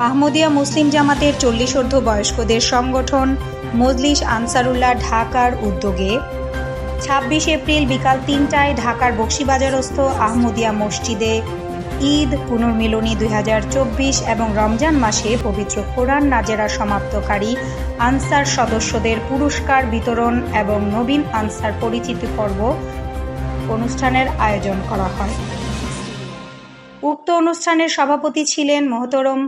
আহমদিয়া মুসলিম জামাতের চল্লিশোর্ধ্ব বয়স্কদের সংগঠন মজলিস আনসারুল্লাহ ঢাকার উদ্যোগে ছাব্বিশ এপ্রিল বিকাল তিনটায় ঢাকার বক্সিবাজারস্থ আহমদিয়া মসজিদে ঈদ পুনর্মিলনী দু হাজার চব্বিশ এবং রমজান মাসে পবিত্র কোরআন নাজেরা সমাপ্তকারী আনসার সদস্যদের পুরস্কার বিতরণ এবং নবীন আনসার পরিচিতি পর্ব অনুষ্ঠানের আয়োজন করা হয়। উক্ত অনুষ্ঠানের সভাপতি ছিলেন মোহতরম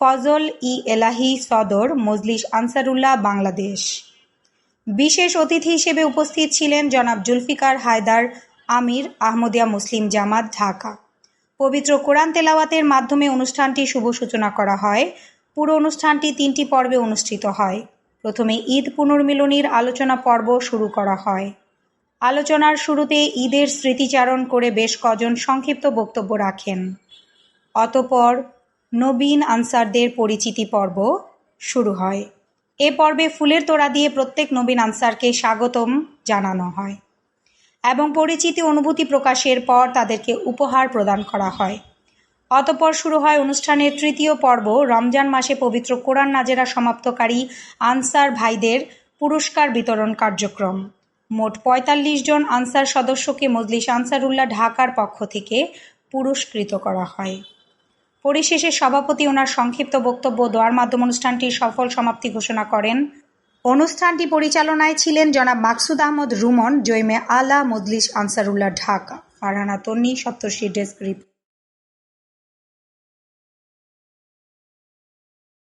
ফজল ই এলাহি সদর মজলিস আনসারুল্লাহ, বাংলাদেশ। বিশেষ অতিথি হিসেবে উপস্থিত ছিলেন জনাব জুলফিকার হায়দার আমির আহমদিয়া মুসলিম জামাত, ঢাকা। পবিত্র কোরআন তেলাওয়াতের মাধ্যমে অনুষ্ঠানটি শুভ সূচনা করা হয়। পুরো অনুষ্ঠানটি তিনটি পর্বে অনুষ্ঠিত হয়। প্রথমে ঈদ পুনর্মিলনীর আলোচনা পর্ব শুরু করা হয়। আলোচনার শুরুতে ঈদের স্মৃতিচারণ করে বেশ কজন সংক্ষিপ্ত বক্তব্য রাখেন। অতপর নবীন আনসারদের পরিচিতি পর্ব শুরু হয়। এ পর্বে ফুলের তোড়া দিয়ে প্রত্যেক নবীন আনসারকে স্বাগতম জানানো হয় এবং পরিচিতি অনুভূতি প্রকাশের পর তাদেরকে উপহার প্রদান করা হয়। অতপর শুরু হয় অনুষ্ঠানের তৃতীয় পর্ব। রমজান মাসে পবিত্র কোরআন নাজেরা সমাপ্তকারী আনসার ভাইদের পুরস্কার বিতরণ কার্যক্রম। মোট পঁয়তাল্লিশ জন আনসার সদস্যকে মজলিস আনসারুল্লাহ ঢাকার পক্ষ থেকে পুরস্কৃত করা হয়। পরিশেষে সভাপতি ওনার সংক্ষিপ্ত বক্তব্য দোয়ার মাধ্যম অনুষ্ঠানটির সফল সমাপ্তি ঘোষণা করেন। অনুষ্ঠানটি পরিচালনায় ছিলেন জনাব মাকসুদ আহমদ রুমন, জৈমে আলা, মজলিস আনসারুল্লাহ Dhaka. Farhana Tanni, Saptarshi desk report.